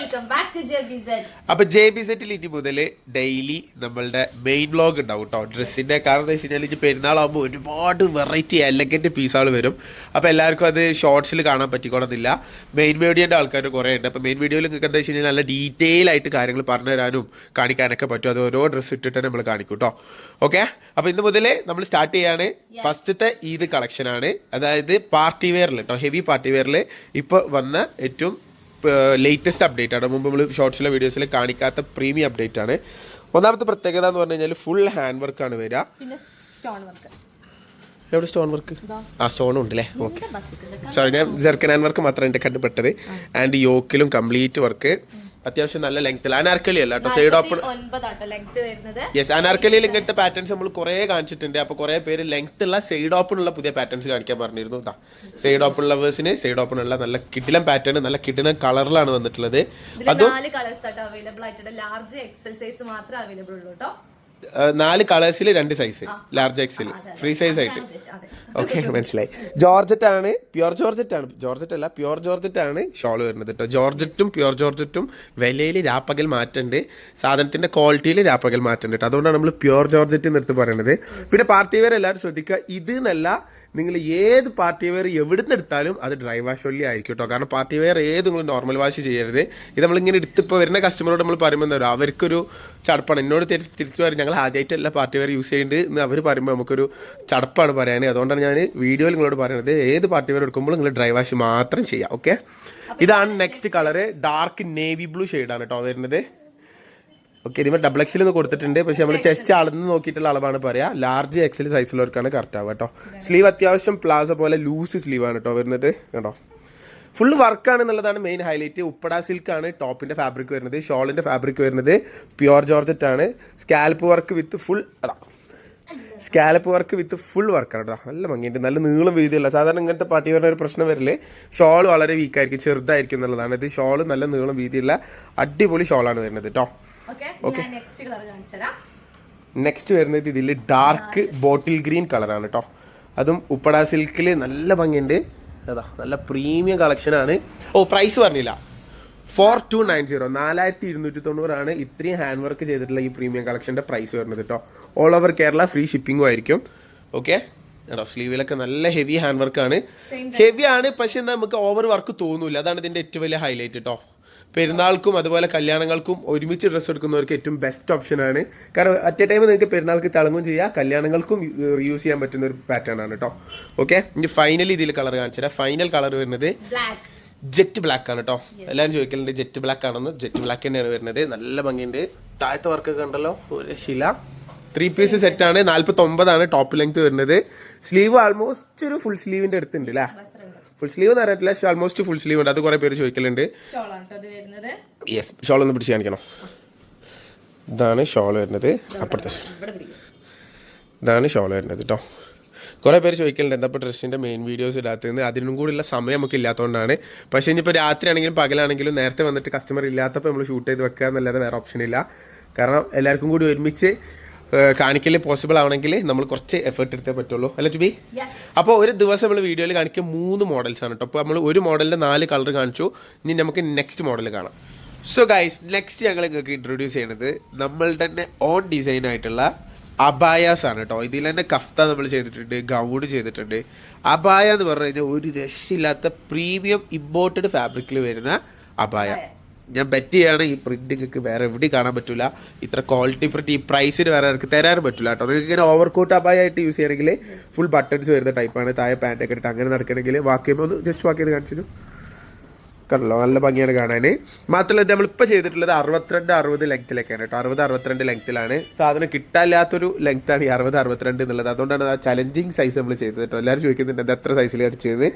Welcome back to ജെബിസെറ്റ് അപ്പൊ J B സെറ്റിൽ ഇനി മുതൽ ഡെയിലി നമ്മളുടെ മെയിൻ വ്ലോഗ് ഉണ്ടാവും കേട്ടോ ഡ്രസ്സിന്റെ കാരണം എന്താ വെച്ച് കഴിഞ്ഞാൽ ഇനി പെരുന്നാളാകുമ്പോൾ ഒരുപാട് വെറൈറ്റി എലഗന്റ് പീസുകൾ വരും. അപ്പൊ എല്ലാവർക്കും അത് ഷോർട്സിൽ കാണാൻ പറ്റിക്കോണമെന്നില്ല മെയിൻ വീഡിയോന്റെ ആൾക്കാർ കുറേ ഉണ്ട്. അപ്പൊ മെയിൻ വീഡിയോയിൽ നിങ്ങൾക്ക് എന്താ വെച്ച് കഴിഞ്ഞാൽ നല്ല ഡീറ്റെയിൽ ആയിട്ട് കാര്യങ്ങൾ പറഞ്ഞു തരാനും കാണിക്കാനൊക്കെ പറ്റും. അത് ഓരോ ഡ്രസ്സ് ഇട്ടിട്ട് നമ്മൾ കാണിക്കും കേട്ടോ ഓക്കെ അപ്പൊ ഇന്ന് മുതൽ നമ്മൾ സ്റ്റാർട്ട് ചെയ്യാണ്. ഫസ്റ്റത്തെ ഈദ് കളക്ഷൻ ആണ്. അതായത് പാർട്ടി വെയറിൽ കേട്ടോ ഹെവി പാർട്ടി വെയറിൽ ഇപ്പോൾ വന്ന ഏറ്റവും ലേറ്റസ്റ്റ് അപ്ഡേറ്റ് ആണ്. മുമ്പ് നമ്മൾ ഷോർട്സിലെ വീഡിയോസിൽ കാണിക്കാത്ത പ്രീമിയം അപ്ഡേറ്റ് ആണ്. ഒന്നാമത്തെ പ്രത്യേകത എന്ന് പറഞ്ഞു കഴിഞ്ഞാൽ ഫുൾ ഹാൻഡ് വർക്ക് ആണ് വരിക സ്റ്റോൺ എവിടെ സ്റ്റോൺ വർക്ക് ആ സ്റ്റോണും ഉണ്ട് അല്ലേ ഓക്കെ സോറി ഞാൻ ജെർക്കൻ ഹാൻഡ് വർക്ക് മാത്രമേ എന്റെ കണ്ടുപെട്ടത് ആൻഡ് യോക്കിലും കംപ്ലീറ്റ് വർക്ക് അത്യാവശ്യം നല്ല ലെങ്ത്തിൽ അനാർക്കലി അല്ല കേട്ടോ സൈഡ് ഓപ്പൺ യെസ് അനാർക്കലിയിൽ ഇങ്ങനത്തെ പാറ്റേൺസ് നമ്മൾ കുറെ കാണിച്ചിട്ടുണ്ട്. അപ്പൊ കുറെ പേര് ലെങ്ത് ഉള്ള സൈഡ് ഓപ്പൺ ഉള്ള പുതിയ പാറ്റേൺസ് കാണിക്കാൻ പറഞ്ഞിരുന്നു സൈഡ് ഓപ്പൺ ലവേഴ്സിന് സൈഡ് ഓപ്പൺ ഉള്ള നല്ല കിടിലം പാറ്റേൺ നല്ല കിടിലം കളറിലാണ് വന്നിട്ടുള്ളത്. അതും ലാർജ് എക്സൽ സൈസ് മാത്രമേ അവൈലബിൾ ഉള്ളൂ കേട്ടോ നാല് കളേഴ്സിൽ രണ്ട് size large XL free size ആയിട്ട്. അതെ. ഓക്കെ മനസ്സിലായി. ജോർജറ്റ് ആണ് പ്യുവർ ജോർജറ്റ് ആണ്. ജോർജറ്റ് അല്ല പ്യുർ ജോർജറ്റ് ആണ് ഷോൾ വരുന്നത് കേട്ടോ ജോർജറ്റും പ്യുർ ജോർജറ്റും വിലയിൽ രാപ്പകൽ മാറ്റുണ്ട്. സാധനത്തിന്റെ ക്വാളിറ്റിയിൽ രാപ്പകൽ മാറ്റുണ്ട് കേട്ടോ അതുകൊണ്ടാണ് നമ്മൾ പ്യുർ ജോർജറ്റ് എന്ന് എടുത്ത് പറയുന്നത് പിന്നെ പാർട്ടി വരെ എല്ലാവരും ശ്രദ്ധിക്കുക. ഇത് എന്നല്ല നിങ്ങൾ ഏത് പാർട്ടി വെയർ എവിടുന്ന് എടുത്താലും അത് ഡ്രൈ വാഷ് ഒല്ലി ആയിരിക്കും കേട്ടോ കാരണം പാർട്ടി വെയർ ഏത് നിങ്ങൾ നോർമൽ വാഷ് ചെയ്യരുത്. ഇത് നമ്മളിങ്ങനെ എടുത്തിപ്പോൾ വരുന്ന കസ്റ്റമറോട് നമ്മൾ പറയുമ്പോൾ എന്താ പറയുക? അവർക്കൊരു ചടപ്പാണ്. എന്നോട് തിരി- തിരിച്ചു പറയും ഞങ്ങൾ ആദ്യമായിട്ടല്ല പാർട്ടി വെയർ യൂസ് ചെയ്യേണ്ടത് എന്ന് അവർ പറയുമ്പോൾ നമുക്കൊരു ചടപ്പാണ് പറയാൻ അതുകൊണ്ടാണ് ഞാൻ വീഡിയോയിൽ നിങ്ങളോട് പറയുന്നത് ഏത് പാർട്ടി വെയർ എടുക്കുമ്പോൾ നിങ്ങൾ ഡ്രൈ വാഷ് മാത്രം ചെയ്യാം. ഓക്കെ ഇതാണ് next colour dark navy blue ഷെയ്ഡാണ് കേട്ടോ വരുന്നത്. ഓക്കെ ഇതിപ്പോൾ ഡബിൾ എക്സിൽ ഒന്ന് കൊടുത്തിട്ടുണ്ട്. പക്ഷെ നമ്മൾ ചെസ്റ്റ് അളന്ന് നോക്കിയിട്ടുള്ള അളവാണ് പറയാ. ലാർജ് എക്സിൽ സൈസിലുള്ളവർക്കാണ് കറക്റ്റ് ആവുക കേട്ടോ. സ്ലീവ് അത്യാവശ്യം പ്ലാസ പോലെ ലൂസ് സ്ലീവ് ആണ് കേട്ടോ വരുന്നത്. കേട്ടോ ഫുൾ വർക്കാണ് എന്നുള്ളതാണ് മെയിൻ ഹൈലൈറ്റ് ഉപ്പട സിൽക്ക് ആണ് ടോപ്പിന്റെ ഫാബ്രിക് വരുന്നത്. ഷോളിന്റെ ഫാബ്രിക് വരുന്നത്. പ്യുവർ ജോർജറ്റ് ആണ്. സ്കാൽപ്പ് വർക്ക് വിത്ത് ഫുൾ അതാ. സ്കാലപ്പ് വർക്ക് വിത്ത് ഫുൾ വർക്കാണ് കേട്ടോ. നല്ല ഭംഗിയുണ്ട്. നല്ല നീളം വീതിയുള്ള സാധാരണ ഇങ്ങനത്തെ പാർട്ടി വരുന്ന ഒരു പ്രശ്നം വരില്ലേ? ഷോൾ വളരെ വീക്കായിരിക്കും ചെറുതായിരിക്കും എന്നുള്ളതാണ്. ഇത് ഷോൾ നല്ല നീളം വീതിയുള്ള അടിപൊളി ഷോളാണ് വരുന്നത് കേട്ടോ. നെക്സ്റ്റ് വരുന്നത് ഇതിൽ ഡാർക്ക് ബോട്ടിൽ ഗ്രീൻ കളറാണ് കേട്ടോ അതും ഉപ്പട സിൽക്കിൽ നല്ല ഭംഗിയുണ്ട്. അതാ നല്ല പ്രീമിയം കളക്ഷനാണ് ഓ പ്രൈസ് പറഞ്ഞില്ല. ഫോർ ടു നയൻ സീറോ നാലായിരത്തി ഇരുന്നൂറ്റി തൊണ്ണൂറാണ് ഇത്രയും ഹാൻഡ് വർക്ക് ചെയ്തിട്ടുള്ള ഈ പ്രീമിയം കളക്ഷന്റെ പ്രൈസ് വരുന്നത് കേട്ടോ ഓൾ ഓവർ കേരള ഫ്രീ ഷിപ്പിംഗും ആയിരിക്കും. ഓക്കെ? കേട്ടോ സ്ലീവിലൊക്കെ നല്ല ഹെവി ഹാൻഡ് വർക്കാണ് ഹെവി ആണ് പക്ഷെ നമുക്ക് ഓവർ വർക്ക് തോന്നൂല. അതാണ് ഇതിന്റെ ഏറ്റവും വലിയ ഹൈലൈറ്റ് കേട്ടോ പെരുന്നാൾക്കും അതുപോലെ കല്യാണങ്ങൾക്കും ഒരുമിച്ച് ഡ്രസ്സ് എടുക്കുന്നവർക്ക് ഏറ്റവും ബെസ്റ്റ് ഓപ്ഷനാണ് കാരണം അറ്റ് എ ടൈം നിങ്ങൾക്ക് പെരുന്നാൾക്ക് തിളങ്ങും ചെയ്യാം. കല്യാണങ്ങൾക്കും റീയൂസ് ചെയ്യാൻ പറ്റുന്ന ഒരു പാറ്റേൺ ആണ് കേട്ടോ ഓക്കെ ഇനി ഫൈനലി ഇതിൽ കളർ കാണിച്ചു തരാം ഫൈനൽ കളർ വരുന്നത് ജെറ്റ് ബ്ലാക്ക് ആണ് കേട്ടോ എല്ലാവരും ചോദിക്കലുണ്ട് ജെറ്റ് ബ്ലാക്ക് ആണെന്ന്. ജെറ്റ് ബ്ലാക്ക് തന്നെയാണ് വരുന്നത്. നല്ല ഭംഗിയുണ്ട്. താഴത്തെ വർക്കൊക്കെ ഉണ്ടല്ലോ ഒരു ശില. ത്രീ പീസ് സെറ്റ് ആണ്. നാല്പത്തി ഒമ്പതാണ് ടോപ്പ് ലെങ്ത് വരുന്നത്. സ്ലീവ് ആൾമോസ്റ്റ് ഒരു ഫുൾ സ്ലീവിന്റെ അടുത്തുണ്ട് അല്ലേ ഫുൾ സ്ലീവ് എന്ന് അറിയത്തില്ല. പക്ഷേ ആൾമോസ്റ്റ് ഫുൾ സ്ലീവ് ഉണ്ട്. അത് കുറെ പേര് ചോദിക്കലുണ്ട്. യെസ് ഷോൾ ഒന്ന് പിടിച്ച് കാണിക്കണം. ഇതാണ് ഷോൾ വരുന്നത്. അപ്പുറത്തെ ഇതാണ് ഷോൾ വരുന്നത് കേട്ടോ കുറേ പേര് ചോദിക്കലുണ്ട്. എന്താ ഇപ്പോൾ ഡ്രസ്സിന്റെ മെയിൻ വീഡിയോസ് ഇടാത്തതെന്ന്. അതിനും കൂടിയുള്ള സമയം നമുക്ക് ഇല്ലാത്തതുകൊണ്ടാണ് പക്ഷേ ഇനിയിപ്പോൾ രാത്രി ആണെങ്കിലും പകലാണെങ്കിലും നേരത്തെ വന്നിട്ട് കസ്റ്റമർ ഇല്ലാത്തപ്പോൾ നമ്മൾ ഷൂട്ട് ചെയ്ത് വെക്കുക എന്നല്ലാതെ വേറെ ഓപ്ഷൻ ഇല്ല. കാരണം എല്ലാവർക്കും കൂടി ഒരുമിച്ച് കാണിക്കൽ പോസിബിൾ ആവണമെങ്കിൽ നമ്മൾ കുറച്ച് എഫേർട്ട് എടുത്തേ പറ്റുള്ളൂ. അല്ല ചുബി അപ്പോൾ ഒരു ദിവസം നമ്മൾ വീഡിയോയിൽ കാണിക്കുക മൂന്ന് മോഡൽസ് ആണ് കേട്ടോ അപ്പോൾ നമ്മൾ ഒരു മോഡലിന്റെ നാല് കളർ കാണിച്ചു. ഇനി നമുക്ക് നെക്സ്റ്റ് മോഡൽ കാണാം. സോ ഗൈസ് നെക്സ്റ്റ് ഞങ്ങൾ നിങ്ങൾക്ക് ഇൻട്രൊഡ്യൂസ് ചെയ്യണത് നമ്മളുടെ തന്നെ ഓൺ ഡിസൈൻ ആയിട്ടുള്ള അബായാസ് ആണ് കേട്ടോ ഇതിൽ തന്നെ കഫ്ത നമ്മൾ ചെയ്തിട്ടുണ്ട് ഗൗൺ ചെയ്തിട്ടുണ്ട്. അബായ എന്ന് പറഞ്ഞു കഴിഞ്ഞാൽ ഒരു രക്ഷയില്ലാത്ത പ്രീമിയം ഇമ്പോർട്ടഡ് ഫാബ്രിക്കിൽ വരുന്ന അബായ ഞാൻ ബെറ്റ് ചെയ്യാണ്. ഈ പ്രിന്റ് നിങ്ങൾക്ക് വേറെ എവിടെയും കാണാൻ പറ്റില്ല ഇത്ര ക്വാളിറ്റി പ്രിന്റ് ഈ പ്രൈസിന് വേറെ ആർക്ക് തരാനും പറ്റില്ല കേട്ടോ. നിങ്ങൾക്ക് ഇങ്ങനെ ഓവർ കോട്ട് അബായായിട്ട് യൂസ് ചെയ്യണമെങ്കിൽ ഫുൾ ബട്ടൺസ് വരുന്ന ടൈപ്പാണ് താഴെ പാന്റ് ഒക്കെ ഇട്ട് അങ്ങനെ നടക്കണമെങ്കിൽ ചെയ്യുമ്പോൾ ഒന്ന് ജസ്റ്റ് വാക്ക് ചെയ്ത് കാണിച്ചു കണ്ടല്ലോ നല്ല ഭംഗിയാണ് കാണാൻ. മാത്രമല്ല നമ്മളിപ്പോൾ ചെയ്തിട്ടുള്ളത് അറുപത്തിരണ്ട് അറുപത് ലെങ്ത്തിലൊക്കെയാണ് കേട്ടോ. അറുപത് അറുപത്തിരണ്ട് ലെങ്ത്തിലാണ് സാധനം കിട്ടാല്ലാത്തൊരു ലെങ്ത്താണ് ഈ അറുപത് അറുപത്തിരണ്ട് എന്നുള്ളത്. അതുകൊണ്ടാണ് ആ ചലഞ്ചിങ് സൈസ് നമ്മൾ ചെയ്തത് കേട്ടോ. എല്ലാവരും ചോദിക്കുന്നുണ്ട് എത്ര സൈസിൽ അടിച്ചത്?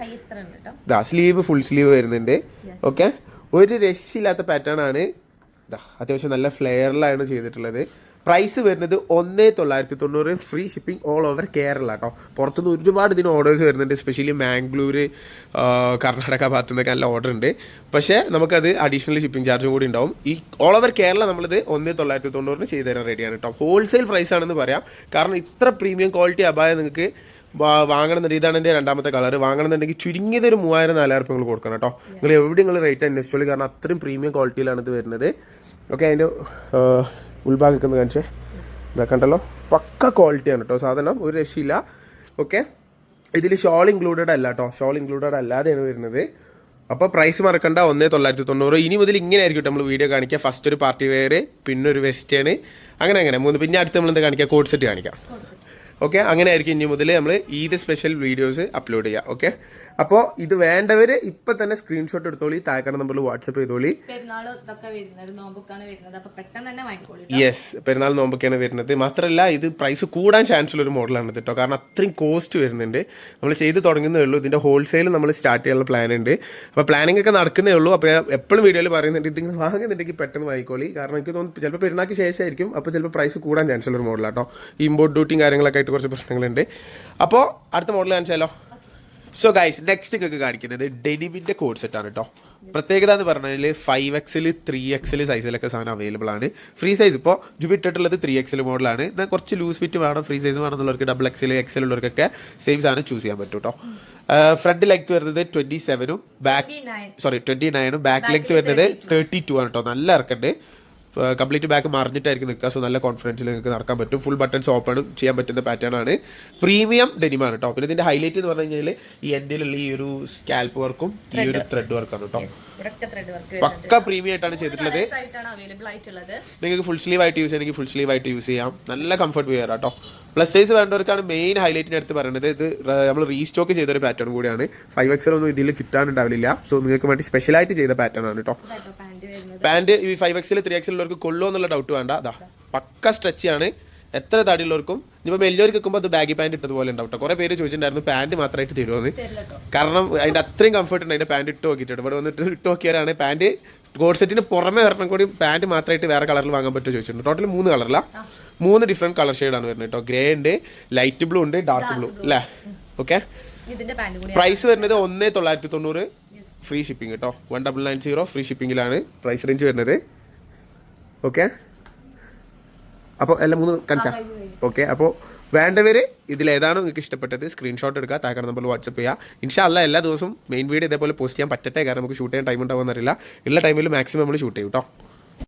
ദാ സ്ലീവ് ഫുൾ സ്ലീവ് വരുന്നുണ്ട്. ഓക്കെ ഒരു രക്ഷയില്ലാത്ത പാറ്റേൺ ആണ്. അത്യാവശ്യം നല്ല ഫ്ലെയറിലാണ് ചെയ്തിട്ടുള്ളത്. പ്രൈസ് വരുന്നത് ഒന്നേ തൊള്ളായിരത്തി തൊണ്ണൂറ് free shipping all over Kerala കേട്ടോ പുറത്തുനിന്ന് ഒരുപാട് ഇതിന് ഓർഡേഴ്സ് വരുന്നുണ്ട് സ്പെഷ്യലി മാംഗ്ലൂർ കർണാടക ഭാഗത്തു നിന്നൊക്കെ നല്ല ഓർഡർ ഉണ്ട്. പക്ഷേ നമുക്കത് അഡീഷണൽ ഷിപ്പിംഗ് ചാർജും കൂടി ഉണ്ടാവും. ഈ ഓൾ ഓവർ കേരള നമ്മളിത് ഒന്നേ തൊള്ളായിരത്തി തൊണ്ണൂറിന് ചെയ്തു തരാൻ റെഡിയാണ് കേട്ടോ ഹോൾസെയിൽ പ്രൈസ് ആണെന്ന് പറയാം. കാരണം ഇത്ര പ്രീമിയം ക്വാളിറ്റി അപായം നിങ്ങൾക്ക് വാങ്ങണമെന്നുണ്ടെങ്കിൽ ഇതാണ് എന്റെ രണ്ടാമത്തെ കളർ. വാങ്ങണമെന്നുണ്ടെങ്കിൽ ചുരുങ്ങിയത് ഒരു മൂവായിരം നാലായിരം രൂപ നിങ്ങൾ കൊടുക്കണം കേട്ടോ. നിങ്ങൾ എവിടെ നിങ്ങൾ റേറ്റ് അന്വേഷിച്ചോളൂ കാരണം അത്രയും പ്രീമിയം ക്വാളിറ്റിയിലാണ് ഇത് വരുന്നത്. ഓക്കെ അതിന്റെ ഉൾഭാഗമൊക്കെ ഒന്ന് കാണിച്ചേ. ഇതാ കണ്ടല്ലോ. പക്ക ക്വാളിറ്റിയാണ് കേട്ടോ സാധനം. ഒരു രക്ഷയില്ല. ഓക്കെ ഇതിൽ ഷോൾ ഇൻക്ലൂഡഡ് അല്ല കേട്ടോ. ഷോൾ ഇൻക്ലൂഡഡ് അല്ലാതെയാണ് വരുന്നത്. അപ്പോൾ പ്രൈസ് മറക്കണ്ട. ഒന്നേ തൊള്ളായിരത്തി തൊണ്ണൂറ് ഇനി മുതൽ ഇങ്ങനെ ആയിരിക്കും നമ്മൾ വീഡിയോ കാണിക്കുക. ഫസ്റ്റ് ഒരു പാർട്ടി വെയർ പിന്നെ ഒരു വെസ്റ്റേൺ അങ്ങനെ അങ്ങനെ. മൂന്ന് പിന്നെ അടുത്ത് നമ്മൾ എന്താ കാണിക്കുക? കോഡ് സെറ്റ് കാണിക്കാം. ഓക്കെ അങ്ങനെ ആയിരിക്കും ഇനി മുതൽ നമ്മൾ ഈദ് സ്പെഷ്യൽ വീഡിയോസ് അപ്ലോഡ് ചെയ്യുക ഓക്കെ അപ്പോൾ ഇത് വേണ്ടവർ ഇപ്പം തന്നെ സ്ക്രീൻഷോട്ട് എടുത്തോളി താഴെക്കണ നമ്പറിൽ വാട്സപ്പ് ചെയ്തോളി. യെസ് പെരുന്നാൾ നോമ്പൊക്കെയാണ് വരുന്നത്. മാത്രമല്ല ഇത് പ്രൈസ് കൂടാൻ ചാൻസ് ഉള്ള ഒരു മോഡലാണ് കേട്ടോ കാരണം അത്രയും കോസ്റ്റ് വരുന്നുണ്ട്. നമ്മൾ ചെയ്ത് തുടങ്ങുന്നേ ഉള്ളൂ. ഇതിന്റെ ഹോൾസെയിൽ നമ്മൾ സ്റ്റാർട്ട് ചെയ്യാനുള്ള പ്ലാൻ ഉണ്ട്. അപ്പോൾ പ്ലാനിംഗ് ഒക്കെ നടക്കുന്നേ ഉള്ളൂ. അപ്പോൾ എപ്പോഴും വീഡിയോയിൽ പറയുന്നുണ്ട് ഇതിങ്ങനെ വാങ്ങുന്നുണ്ടെങ്കിൽ പെട്ടെന്ന് വാങ്ങിക്കോളി. കാരണം എനിക്ക് തോന്നുന്നു ചിലപ്പോൾ പെരുന്നാൾക്ക് ശേഷമായിരിക്കും. അപ്പോൾ ചിലപ്പോൾ പ്രൈസ് കൂടാൻ ചാൻസ് ഉള്ള ഒരു മോഡലാട്ടോ ഇമ്പോർട്ട് ഡ്യൂട്ടിയും കാര്യങ്ങളൊക്കെ ആയിട്ട് കുറച്ച് പ്രശ്നങ്ങളുണ്ട്. അപ്പോൾ അടുത്ത മോഡൽ കാണിച്ചാലോ? സോ ഗൈസ് നെക്സ്റ്റ് ഒക്കെ കാണിക്കുന്നത് ഡെനിമിന്റെ കോഡ് സെറ്റ് ആണ് കേട്ടോ പ്രത്യേകത എന്ന് പറഞ്ഞാൽ ഫൈവ് എക്സിൽ ത്രീ എക്സിൽ സൈസിലൊക്കെ സാധനം അവൈലബിൾ ആണ്. ഫ്രീ സൈസ് ഇപ്പോൾ ജുബി ഇട്ടിട്ടുള്ളത് ത്രീ എക്സിൽ മോഡലാണ് എന്നാൽ കുറച്ച് ലൂസ് ഫിറ്റ് വേണം ഫ്രീ സൈസ് വേണമെന്നുള്ളവർക്ക് ഡബിൾ എക്സിൽ എക്സൽ ഉള്ളവർക്കൊക്കെ സെയിം സാധനം ചൂസ് ചെയ്യാൻ പറ്റും കേട്ടോ ഫ്രണ്ട് ലെങ്ത് വരുന്നത് ട്വന്റി സെവനും ബാക്ക് സോറി ട്വന്റി നയനും ബാക്ക് ലെങ്ത് വരുന്നത് തേർട്ടി ടു ആണ് കേട്ടോ നല്ല ഇറക്കുണ്ട്. കംപ്ലീറ്റ് ബാക്ക് മറിഞ്ഞിട്ടായിരിക്കും നിൽക്കുക. സോ നല്ല കോൺഫിഡൻസിൽ നിങ്ങൾക്ക് നടക്കാൻ പറ്റും. ഫുൾ ബട്ടൺസ് ഓപ്പൺ ചെയ്യാൻ പറ്റുന്ന പാറ്റേൺ ആണ്. പ്രീമിയം ഡെനിമാണ് കേട്ടോ പിന്നെ ഇതിന്റെ ഹൈലൈറ്റ് എന്ന് പറഞ്ഞു കഴിഞ്ഞാൽ ഈ എൻഡിലുള്ള ഈ ഒരു സ്കാൽപ്പ് വർക്കും ഈ ഒരു ത്രെഡ് വർക്കാണ് കേട്ടോ പക്ക പ്രീമിയം ആയിട്ടാണ് ചെയ്തിട്ടുള്ളത്. നിങ്ങൾക്ക് ഫുൾ സ്ലീവ് ആയിട്ട് യൂസ് ചെയ്യണമെങ്കിൽ ഫുൾ സ്ലീവ് ആയിട്ട് യൂസ് ചെയ്യാം. നല്ല കംഫർട്ട് വെയർ കേട്ടോ പ്ലസ് സൈസ് വേണ്ടവർക്കാണ് മെയിൻ ഹൈലൈറ്റിന് അടുത്ത് പറയുന്നത് ഇത് നമ്മൾ റീസ്റ്റോക്ക് ചെയ്തൊരു പാറ്റേൺ കൂടിയാണ്. ഫൈവ് എക്സൽ ഒന്നും ഇതിൽ കിട്ടാനുണ്ടാവില്ല. സോ നിങ്ങൾക്ക് വേണ്ടി സ്പെഷ്യലായിട്ട് ചെയ്ത പാറ്റേൺ ആണ് കേട്ടോ പാന്റ് ഈ ഫൈവ് എക്സിൽ ത്രീ എക്സിലുള്ളവർക്ക് കൊള്ളുമോ എന്നുള്ള ഡൗട്ട് വേണ്ട. അതാ പക്ക സ്ട്രെച്ച് ആണ്. എത്ര തടിയുള്ളവർക്കും ഇനിയിപ്പോൾ വലിയവർക്ക് വെക്കുമ്പോൾ അത് ബാഗി പാന്റ് ഇട്ടതുപോലെ ഉണ്ടാവും കേട്ടോ കുറേ പേര് ചോദിച്ചിട്ടുണ്ടായിരുന്നു പാന്റ് മാത്രമായിട്ട് തരുമെന്ന് കാരണം അതിന്റെ അത്രയും കംഫർട്ട് ഉണ്ട്. അതിന്റെ പാന്റ് ഇട്ട് നോക്കിയിട്ടുണ്ട്. ഇവിടെ വന്നിട്ട് ഇട്ട് നോക്കിയാലാണ് പാന്റ് കോഡ് സെറ്റിന് പുറമെ വരണം കൂടി പാന്റ് മാത്രമായിട്ട് വേറെ കളറിൽ വാങ്ങാൻ പറ്റുമോ ചോദിച്ചിട്ടുണ്ട്. ടോട്ടൽ മൂന്ന് കളറില്ല മൂന്ന് ഡിഫറെന്റ് കളർ ഷെയ്ഡാണ് വരുന്നത് കേട്ടോ. ഗ്രേ ഉണ്ട് ലൈറ്റ് ബ്ലൂ ഉണ്ട് ഡാർക്ക് ബ്ലൂ അല്ലേ ഓക്കെ പ്രൈസ് വരുന്നത് ഒന്നേ തൊള്ളായിരത്തി തൊണ്ണൂറ്. ഫ്രീ ഷിപ്പിംഗ് കേട്ടോ. One double nine zero free ഷിപ്പിംഗിലാണ് price range വരുന്നത്. ഓക്കെ അപ്പോൾ എല്ലാം മൂന്ന് കാണിച്ചാ. ഓക്കെ അപ്പോൾ വേണ്ടവർ ഇതിലേതാണോ നിങ്ങൾക്ക് ഇഷ്ടപ്പെട്ടത്? സ്ക്രീൻഷോട്ട് എടുക്കുക താഴെ നമ്പറിൽ വാട്സപ്പ് ചെയ്യുക. ഇൻഷാ അല്ല എല്ലാ ദിവസവും മെയിൻ വീഡിയോ ഇതേപോലെ പോസ്റ്റ് ചെയ്യാൻ പറ്റട്ടെ. കാരണം നമുക്ക് ഷൂട്ട് ചെയ്യാൻ ടൈം ഉണ്ടാവുമെന്നറിയില്ല ഉള്ള ടൈമിൽ മാക്സിമം നമ്മൾ ഷൂട്ട് ചെയ്യും കേട്ടോ